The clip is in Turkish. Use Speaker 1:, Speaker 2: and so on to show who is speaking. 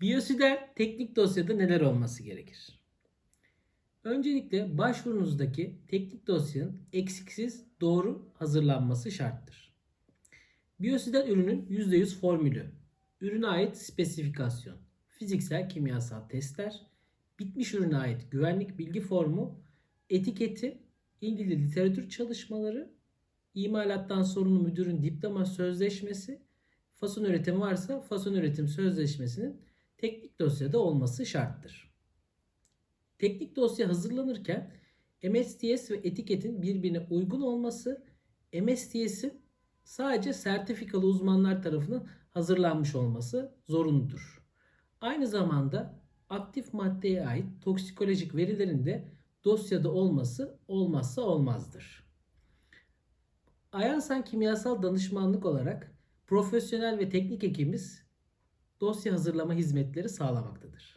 Speaker 1: Biyosider teknik dosyada neler olması gerekir? Öncelikle başvurunuzdaki teknik dosyanın eksiksiz doğru hazırlanması şarttır. Biyosider ürünün %100 formülü, ürüne ait spesifikasyon, fiziksel kimyasal testler, bitmiş ürüne ait güvenlik bilgi formu, etiketi, ilgili literatür çalışmaları, imalattan sorumlu müdürün diploma sözleşmesi, fason üretim varsa fason üretim sözleşmesinin teknik dosyada olması şarttır. Teknik dosya hazırlanırken MSTS ve etiketin birbirine uygun olması, MSTS'in sadece sertifikalı uzmanlar tarafından hazırlanmış olması zorunludur. Aynı zamanda aktif maddeye ait toksikolojik verilerin de dosyada olması olmazsa olmazdır. Ayansan Kimyasal Danışmanlık olarak profesyonel ve teknik ekibimiz dosya hazırlama hizmetleri sağlamaktadır.